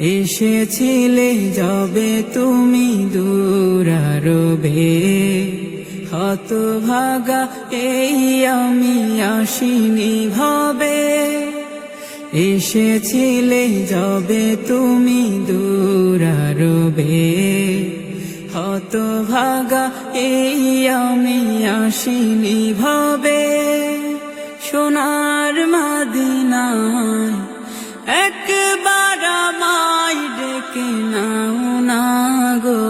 এসেছিলে যবে তুমি দূরারবে হত ভাগা এই আমি আসিনি ভবে। এসেছিলে যবে তুমি দূরারবে হত ভাগা এই আমি আসিনি ভবে। সোনার মাদিনায় থাকে না গো।